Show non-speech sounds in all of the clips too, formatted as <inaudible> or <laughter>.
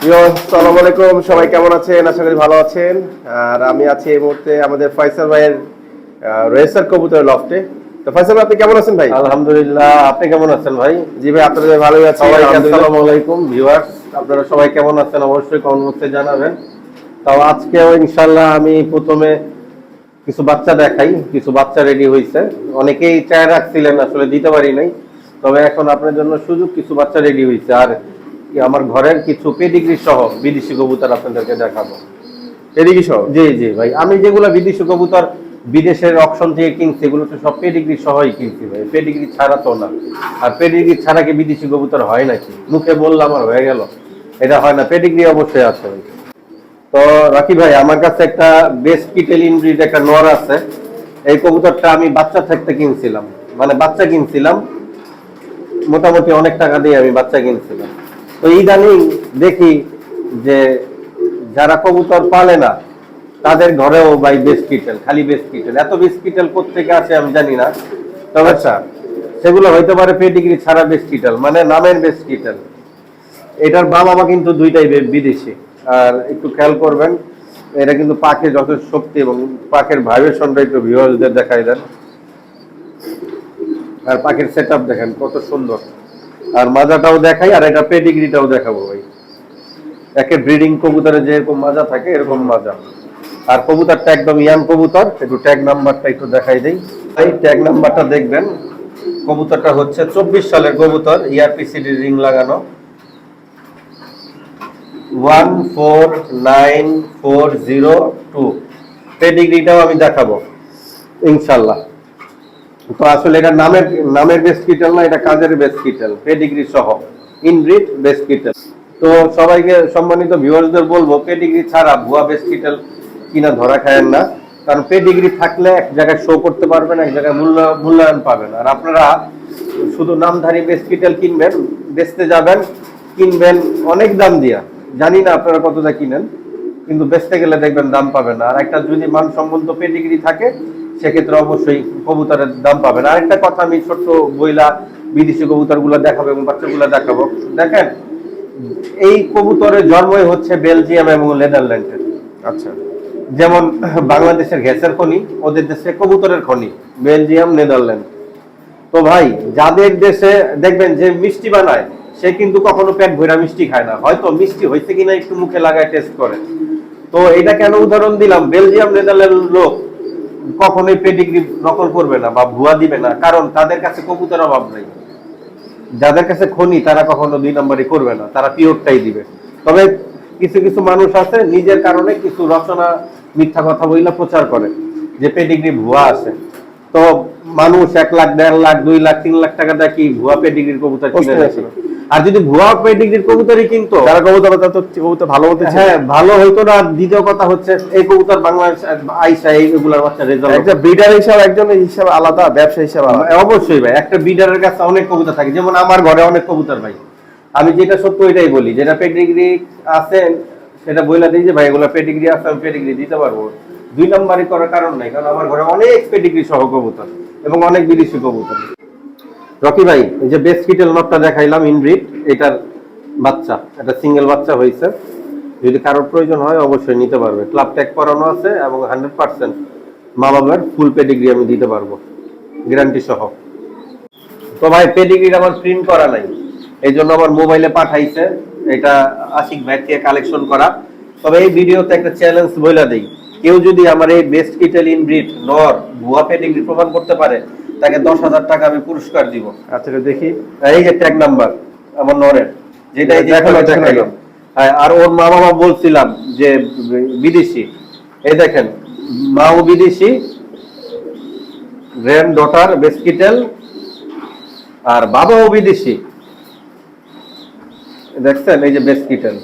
আসসালামু আলাইকুম। সবাই কেমন আছেন? আশা করি ভালো আছেন। আর আমি আছি এই মুহূর্তে আমাদের ফয়সাল ভাইয়ের রেসার কবুতর লফটে। তো ফয়সাল আপনি কেমন আছেন ভাই? আলহামদুলিল্লাহ আপনি কেমন আছেন ভাই? জি ভাই আপনাদের ভালোই আছি। আসসালামু আলাইকুম ভিউয়ার্স আপনারা সবাই কেমন আছেন অবশ্যই কমেন্ট বক্সে জানাবেন। তাও আজকেও ইনশাল্লাহ আমি প্রথমে কিছু বাচ্চা দেখাই। কিছু বাচ্চা রেডি হয়েছে অনেকেই চায় রাখছিলেন আসলে দিতে পারি নাই। তবে এখন আপনার জন্য সুযোগ কিছু বাচ্চা রেডি হয়েছে আর আমার ঘরের কিছু পেডিগ্রি সহ বিদেশি কবুতর আপনাদেরকে দেখাবো। এদিকে সহ? জি জি ভাই। আমি যেগুলো বিদেশি কবুতর বিদেশের অপশন থেকে কিনছি এগুলো তো সব পেডিগ্রি সহই কিনছি ভাই। পেডিগ্রি ছাড়া তো না। আর পেডিগ্রি ছাড়া কি বিদেশি কবুতর হয় নাকি? মুখে বললাম আর হয়ে গেল। এটা হয় না পেডিগ্রি অবশ্যই আছে ভাই। তো রাকি ভাই আমার কাছে একটা বেস্ট কিটেল ইনব্রিড একটা নর আছে। এই কবুতরটা আমি বাচ্চা থাকতে কিনছিলাম। মানে বাচ্চা কিনছিলাম। মোটামুটি অনেক টাকা দিয়ে আমি বাচ্চা কিনছিলাম। তো ইদানিং দেখি যে যারা কবুতর পালে না তাদের ঘরেও ভাই বেসকিটেল খালি বেসকিটেল এত বেসকিটেল কোথেকে আছে আমি জানি না। তবে আচ্ছা। সেগুলো হইতে পারে পেডিগ্রি ছাড়া বেসকিটেল মানে নামের বেসকিটেল এটার বাবা কিন্তু দুইটাই বিদেশি। আর একটু খেয়াল করবেন এটা কিন্তু পাখে যথেষ্ট শক্তি এবং পাখের ভাইব্রেশনটা একটু ভিউয়ার্সদের দেখাই দেন। আর পাখির সেট দেখেন কত সুন্দর। আর মাজাটাও দেখাই, আর এটা পেডিগ্রিটাও দেখাবো ভাই। একে ব্রিডিং কবুতরে যেরকম মাজা থাকে, এরকম মাজা। আর কবুতরটা একদম ইয়াং কবুতর, একটু ট্যাগ নাম্বারটা একটু দেখাই দেই। এই ট্যাগ নাম্বারটা দেখবেন। কবুতরটা হচ্ছে চব্বিশ সালের কবুতর E ইআরপিসিডি রিং লাগানো। One four nine four zero two. পেডিগ্রিটাও আমি দেখাবো, ইনশাল্লাহ। তো আসলে এটা নামের নামের বেসকিটেল না, এটা কাজের বেসকিটেল পেডিগ্রি সহ। ইনব্রিড বেসকিটেল তো সবাইকে সম্মানিত ভিউয়ার্সদের বলব পেডিগ্রি ছাড়া ভুয়া বেসকিটেল কিনা ধরা খায়েন না। কারণ পেডিগ্রি থাকলে এক জায়গায় শো করতে পারবেন, এক জায়গায় মূল্য, মূল্যায়ন পাবেন। আর আপনারা শুধু নামধারী বেসকিটেল কিনবেন, বেচতে যাবেন, কিনবেন অনেক দাম দিয়া। জানি না আপনারা কতটা কিনেন, কিন্তু বেচতে গেলে দেখবেন দাম পাবেন না। আর একটা যদি মানসম্মত পেডিগ্রি থাকে সেক্ষেত্রে অবশ্যই কবুতরের দাম পাবেন। আর একটা কথা আমি ছোট্ট বইলা বিদেশি কবুতরগুলো দেখাবো এবং বাচ্চাগুলো দেখাবো। দেখেন এই কবুতরের জন্মই হচ্ছে বেলজিয়াম এবং নেদারল্যান্ডের আচ্ছা। যেমন বাংলাদেশের গ্যাসের খনি ওদের দেশে কবুতরের খনি বেলজিয়াম নেদারল্যান্ড। তো ভাই যাদের দেশে দেখবেন যে মিষ্টি বানায় সে কিন্তু কখনো পেট ভরা মিষ্টি খায় না। হয়তো মিষ্টি হয়েছে কিনা একটু মুখে লাগায় টেস্ট করে। তো এটা কেন উদাহরণ দিলাম? বেলজিয়াম নেদারল্যান্ড লোক কখনোই পেডিগ্রি নকল করবে না বা ভুয়া দিবে না কারণ তাদের কাছে কবুতর অভাব নাই। যাদের কাছে খনি তারা কখনো দুই নম্বরই করবে না তারা পিওরটাই দিবে। তবে কিছু কিছু মানুষ আছে নিজের কারণে কিছু রচনা মিথ্যা কথা বইলা প্রচার করে যে পেডিগ্রি ভুয়া আছে। তো মানুষ এক লাখ দেড় লাখ দুই লাখ তিন লাখ টাকা দেয় কি ভুয়া পেডিগ্রির কবুতর কিনে আর যদি ভুয়া পেডিগ্রির কবুতরই কিনতো যারা কবুতর তারা তো কবুতর ভালো হতে হ্যাঁ ভালো হইতো না। আর দ্বিতীয় কথা হচ্ছে এই কবুতর বাংলাদেশ আইসা এইগুলার বাচ্চা রেজাল্ট একটা ব্রিডার হিসাব একজনের হিসাব আলাদা ব্যবসা হিসাব আলাদা। অবশ্যই ভাই একটা বিডারের কাছে অনেক কবুতর থাকে। যেমন আমার ঘরে অনেক কবুতর ভাই। আমি যেটা সত্য এটাই বলি যেটা পেডিগ্রি আছে সেটা বইলা দিই যে ভাই এগুলো পেডিগ্রি আছে আমি পেডিগ্রি দিতে পারব। দুই নম্বরই করার কারণ নাই কারণ আমার ঘরে অনেক পেডিগ্রি সহ কবুতর এবং অনেক বিদেশি কবুতর। রকি ভাই, এই যে বেস কিটেল নটটা দেখাইলাম ইনব্রিড এটার বাচ্চা, এটা সিঙ্গেল বাচ্চা হয়েছে যদি কারোর প্রয়োজন হয়, অবশ্যই নিতে পারবে। ক্লাব ট্যাগ করানো আছে এবং হান্ড্রেড পার্সেন্ট মা বাবার ফুল পেডিগ্রি আমি দিতে পারব গ্যারান্টি সহ। তো ভাই পেডিগ্রির আমার প্রিন্ট করা নাই। এই জন্য আমার মোবাইলে পাঠাইছে। এটা আশিক ভাই থেকে কালেকশন করা। তবে এই ভিডিওতে একটা চ্যালেঞ্জ বইলা দেই। কেউ যদি আমার এই বেস্ট কিটেল ইন ব্রিড নর, ভুয়া পেডিগ্রি প্রমাণ করতে পারে তাকে দশ হাজার টাকা আমি পুরস্কার দিব। আচ্ছা দেখি। এই যে ট্যাগ নাম্বার আমার নরের যেটা এই যে দেখানো, ছবি দেখানো। দেখাইলাম। হ্যাঁ, আর ওর মা বাবা বলছিলাম যে বিদেশি। এই দেখেন মাও বিদেশি গ্র্যান্ড ডটার বেসকিটেল আর বাবাও বিদেশি। দেখছেন এই যে বেসকিটেল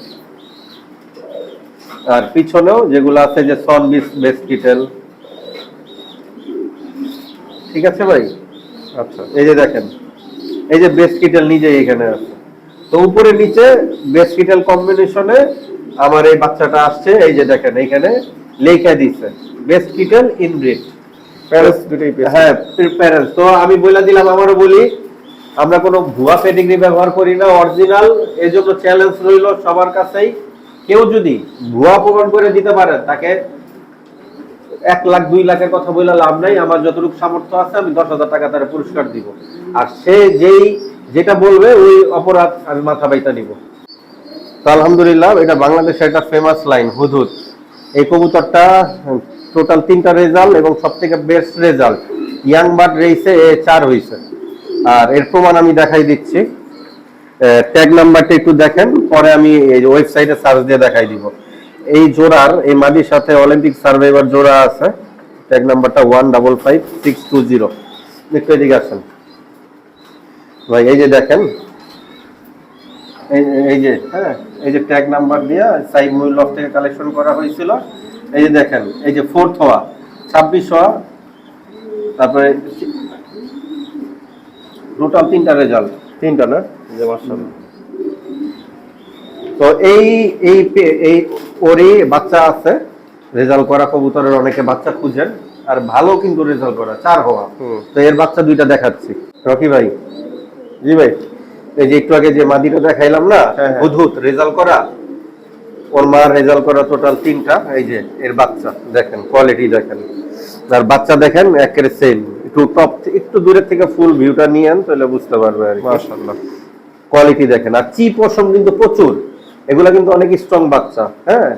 আর পিছনেও যেগুলো আছে যে সন বিস বেসকিটেল ঠিক আছে ভাই? আচ্ছা এই যে দেখেন এই যে বেসকিটেল নিজে এখানে আছে। তো উপরে নিচে বেসকিটেল কম্বিনেশনে আমার এই বাচ্চাটা আসছে এই যে দেখেন এইখানে লেখা দিচ্ছে বেসকিটেল ইনব্রিড প্যারেন্টস দুটোই হ্যাঁ প্যারেন্টস তো আমি বলে দিলাম আমারও বলি আমরা কোনো ভুয়া পেডিগ্রি ব্যবহার করি না অরিজিনাল এই জন্য চ্যালেঞ্জ রইল সবার কাছেই। কেউ যদি ভুয়া প্রমাণ করে দিতে পারে তাকে এক লাখ, দুই লাখের কথা বলে লাভ নাই। আমার যতটুকু সামর্থ্য আছে, আমি দশ হাজার টাকা তার পুরস্কার দিব। আর সে যেই যেটা বলবে, ওই অপরাধ আমি মাথা বাইতা নিব। তো আলহামদুলিল্লাহ, এটা বাংলাদেশের একটা ফেমাস লাইন হুদহুদ। এই কবুতরটা টোটাল তিনটা রেজাল্ট এবং সব থেকে বেস্ট রেজাল্ট ইয়াং বার্ড রেসে এ চার হয়েছে আর এর প্রমাণ আমি দেখাই দিচ্ছি। ট্যাগ নাম্বারটা একটু দেখেন, পরে আমি ওয়েবসাইটে সার্চ দিয়ে দেখাই দিব। এই জোড়ার এই মাদির সাথে অলিম্পিক সার্ভাইভার জোড়া আছে। ট্যাগ নাম্বারটা one double five six two zero একটু এদিকে আসেন। ভাই এই যে দেখেন এই- এই যে হ্যাঁ এই যে ট্যাগ নাম্বার দিয়ে সাইড মূল্য থেকে কালেকশন করা হয়েছিল। এই যে দেখেন এই যে ফোর্থ হওয়া ছাব্বিশ হওয়া তারপরে টোটাল তিনটা রেজাল্ট তিনটা না? যে তো এই এই এই ওরই বাচ্চা আছে রেজাল্ট করা কবুতরের অনেকে বাচ্চা খুঁজেন আর ভালো কিন্তু রেজাল্ট করা চার হওয়া। তো এর বাচ্চা দুইটা দেখাচ্ছি। রকি ভাই? জি ভাই। এই যে একটু আগে যে মাদিটা দেখাইলাম না হ্যাঁ, হ্যাঁ। হুদহুদ রেজাল্ট করা ওর মার রেজাল্ট করা টোটাল তিনটা এই যে এর বাচ্চা দেখেন কোয়ালিটি দেখেন। আর বাচ্চা দেখেন একের সেম একটু টপ একটু দূরের থেকে ফুল ভিউটা নিয়ে আন তাহলে বুঝতে পারবে আর মাশাআল্লাহ। কোয়ালিটি দেখেন। আর চি পশম কিন্তু প্রচুর। এগুলা কিন্তু অনেক স্ট্রং বাচ্চা হ্যাঁ?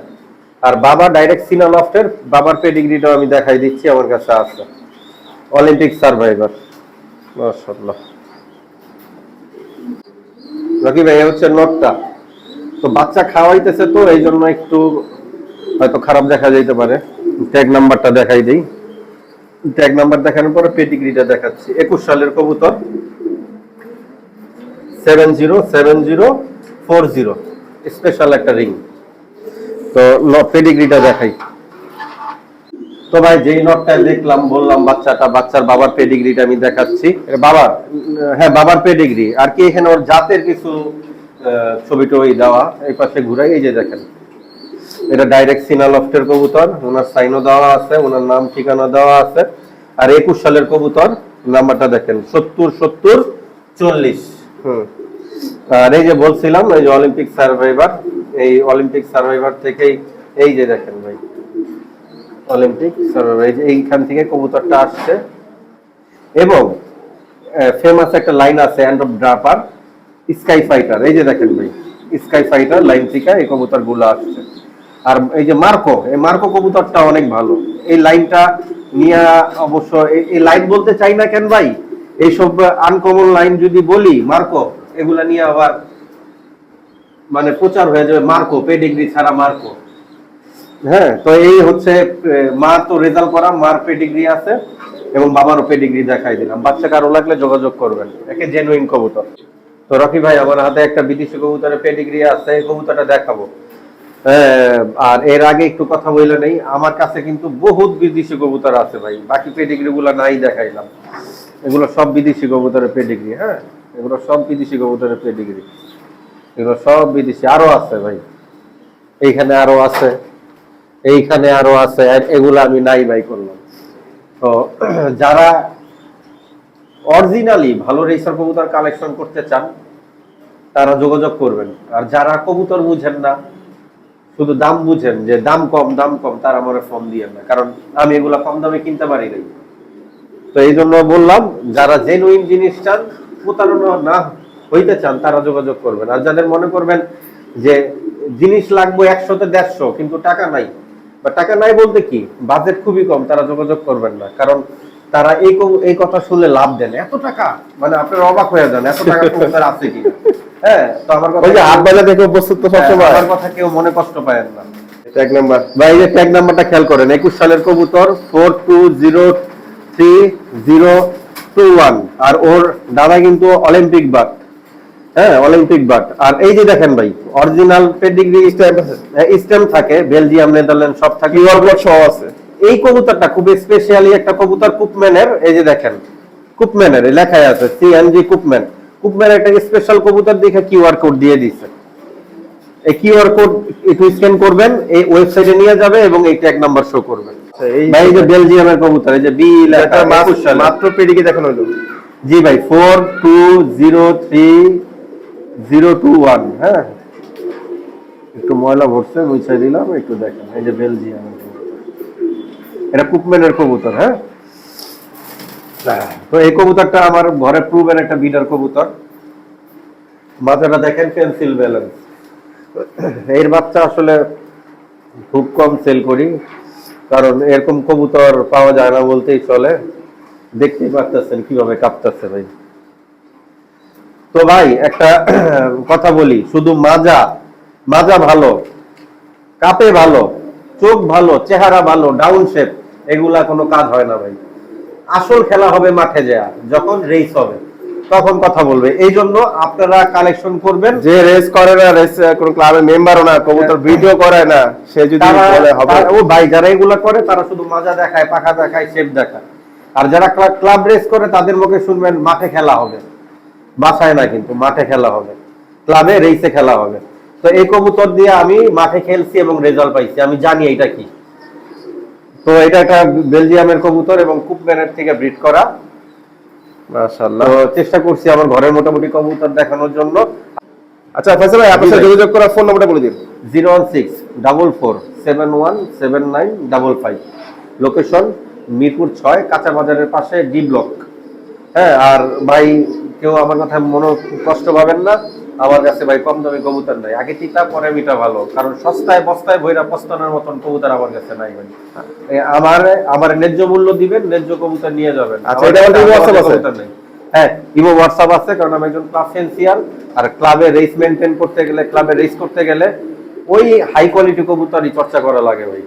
আর বাবা ডাইরেক্ট সিনা লফটের বাবার পেডিগ্রিটাও আমি দেখাই দিচ্ছি, আমার কাছে আছে। অলিম্পিক সার্ভাইভার মাশাআল্লাহ। রকি ভাই হচ্ছে নটটা। তো বাচ্চা খাওয়াইতেছে তো, এই জন্য একটু হয়তো খারাপ দেখা যাইতে পারে। ট্যাগ নাম্বারটা দেখাই দেই। ট্যাগ নাম্বার দেখানোর পরে পেডিগ্রিটা দেখাচ্ছি। একুশ সালের কবুতর। Seven zero seven zero four zero special একটা রিং তো পেডিগ্রিটা দেখাই। তো ভাই যেই নটটা দেখলাম বললাম বাচ্চাটা বাচ্চার বাবার পেডিগ্রিটা আমি দেখাচ্ছি। বাবার? হ্যাঁ বাবার পেডিগ্রি আর কি এখানে ওর জাতের কিছু ছবি টবি দেওয়া এই পাশে ঘুরাই এই যে দেখেন। এটা ডাইরেক্ট সিনা লফটের কবুতর ওনার সাইনও দেওয়া আছে ওনার নাম ঠিকানা দেওয়া আছে। আর একুশ সালের কবুতর নাম্বারটা দেখেন সত্তর সত্তর চল্লিশ। হুম। আর এই যে বলছিলাম, এই যে অলিম্পিক সার্ভাইভার এই অলিম্পিক সার্ভাইভার থেকেই এই যে দেখেন ভাই অলিম্পিক সার্ভাইভার এই যে এইখান থেকে কবুতরটা আসছে। এবং ফেমাস একটা লাইন আছে অফ ড্রাপার স্কাই ফাইটার এই যে দেখেন ভাই স্কাই ফাইটার লাইন থেকে এই কবুতরগুলো আসছে। আর এই যে মার্কো এই মার্কো কবুতরটা অনেক ভালো। এই লাইনটা নিয়ে অবশ্য এই লাইন বলতে চাই না কেন ভাই? এইসব আনকমন লাইন যদি বলি মার্কো এগুলা নিয়ে আবার মানে প্রচার হয়ে যাবে মার্কো পেডিগ্রি ছাড়া মার্কো। হ্যাঁ তো এই হচ্ছে মা তো রেজাল্ট করা, মার পেডিগ্রি আছে এবং বাবারও পেডিগ্রি দেখাই দিলাম। বাচ্চা কারও লাগলে যোগাযোগ করবেন, একে জেনুইন কবুতর। তো রকি ভাই, আমার হাতে একটা বিদেশি কবুতরের পেডিগ্রি আছে, এই কবুতরটা দেখাবো। আর এর আগে একটু কথা বললে নেই, আমার কাছে কিন্তু বহুত বিদেশি কবুতর আছে ভাই, বাকি পেডিগ্রি গুলো নাই দেখাইলাম। এগুলো সব বিদেশি কবুতরের পেডিগ্রি হ্যাঁ? এগুলো সব বিদেশি কবুতরের পেডিগ্রি এগুলো সব বিদেশি, আরও আছে ভাই। এইখানে আরও আছে, এইখানে আরও আছে এগুলো আমি নাই বাই করলাম। তো <clears throat> যারা অরিজিনালি ভালো রেসার কবুতর কালেকশন করতে চান, তারা যোগাযোগ করবেন। আর যারা কবুতর বুঝেন না, শুধু দাম বুঝেন, যে দাম কম দাম কম, তারা আমার ফোন দিয়ে না। কারণ আমি এগুলা কম দামে কিনতে পারি নাই। তো এই জন্য বললাম যারা জেনুইন জিনিস চান প্রতারণা না হইতে চান তারা যোগাযোগ করবেন। আর যাদের মনে করবেন যে জিনিস লাগবে একশোতে দেড়শো কিন্তু টাকা নাই বা টাকা নাই বলতে কি বাজেট খুবই কম তারা যোগাযোগ করবেন না। কারণ তারা এই এই কথা শুনলে লাভ দেন। এত টাকা মানে আপনার অবাক হয়ে যান এত টাকা কবুতর আছে কি? হ্যাঁ তো আমার কথা ওই যে হাত বাজা থেকে উপস্থিত তো হ্যাঁ, সবসময়। আমার কথা কেউ মনে কষ্ট পায় না। Tag number. বা এই যে ট্যাগ নাম্বারটা খেয়াল করেন একুশ সালের কবুতর four two zero three zero two one আর ওর দাদা কিন্তু অলিম্পিক বাট হ্যাঁ অলিম্পিক বাট আর এই যে দেখেন ভাই অরিজিনাল পেডিগ্রি স্ট্যাম্প থাকে বেলজিয়াম নেদারল্যান্ড সব থাকে। কোড সহ আছে। এই কবুতরটা খুব স্পেশালি একটা কবুতর কুপম্যানের এই যে দেখেন কুপম্যানের লেখাই আছে সিএনজি কুপম্যান কুপম্যান একটা স্পেশাল কবুতর দেখে কিউআর কোড দিয়ে দিছে এই কিউআর কোড একটু স্ক্যান করবেন এই ওয়েবসাইটে নিয়ে যাবে এবং এই ট্যাগ নাম্বার শো করবে এই ভাই এই যে বেলজিয়ামের কবুতর এই যে বি লেখা মাত্র 21 পেডিকে দেখানো হলো? জি ভাই four two zero three zero two one হ্যাঁ? একটু ময়লা ভরছে মুছাই দিলাম একটু দেখেন এই যে বেলজিয়ামের এটা কবুতর হ্যাঁ? তো এই কবুতরটা আমার ঘরে প্রুভেন একটা বিডার কবুতর। মাথাটা দেখেন পেন্সিল ব্যালেন্স এর বাচ্চা আসলে খুব কম সেল করি। কারণ এরকম কবুতর পাওয়া যায় না বলতেই চলে। দেখতেই পারতেছেন কীভাবে কাঁপতেছে ভাই। তো ভাই, একটা কথা বলি, শুধু মাজা মাজা ভালো, কাপে ভালো, চোখ ভালো, চেহারা ভালো, ডাউন শেপ, এগুলা কোনো কাজ হয় না ভাই। আসল খেলা হবে মাঠে যাওয়া যখন রেস হবে। তখন কথা বলবে। এই জন্য আপনারা কালেকশন করবেন। যে রেস করে না রেস কোন ক্লাবের মেম্বারও না কবুতর ভিডিও করায় না সে যদি বলে হবে। ও ভাই যারা এগুলা করে তারা শুধু মাজা দেখায় পাখা দেখায় শেপ দেখায়। আর যারা ক্লাব রেস করে তাদের মুখে শুনবেন মাঠে খেলা হবে। বাসায় না কিন্তু মাঠে খেলা হবে। ক্লাবে রেসে খেলা হবে। তো এই কবুতর দিয়ে আমি মাঠে খেলছি এবং রেজাল্ট পাইছি। আমি জানি এটা কি। তো এটা একটা বেলজিয়ামের কবুতর এবং কুপম্যানের থেকে ব্রিড করা। তো চেষ্টা করছি আমার ঘরের মোটামুটি কবুতর দেখানোর জন্য। আচ্ছা ফয়সাল ভাই আপনার সাথে যোগাযোগ করার ফোন নাম্বারটা বলে দিন। Zero one six double four seven one seven nine double five. Location Mirpur ছয় কাঁচা বাজারের পাশে ডি ব্লক হ্যাঁ আর ভাই কেউ আমার কথা মনে কষ্ট পাবেন না। আমার কাছে ভাই কম দামি কবুতর নাই। আগে তিতা পরে মিটা ভালো। কারণ সস্তায় বস্তায় বইরা পস্তানোর মতন কবুতর আমার কাছে নাই ভাই। আমার আমার ন্যায্য মূল্য দিবেন ন্যায্য কবুতর নিয়ে যাবেন। আচ্ছা, এটা? কবুতর নেই। হ্যাঁ ইমো হোয়াটসঅ্যাপ আছে কারণ আমি একজন ক্লাব ফেন্সিয়ার আর ক্লাবে রেস মেনটেন করতে গেলে ক্লাবে রেস করতে গেলে ওই হাই কোয়ালিটি কবুতরই চর্চা করা লাগে ভাই।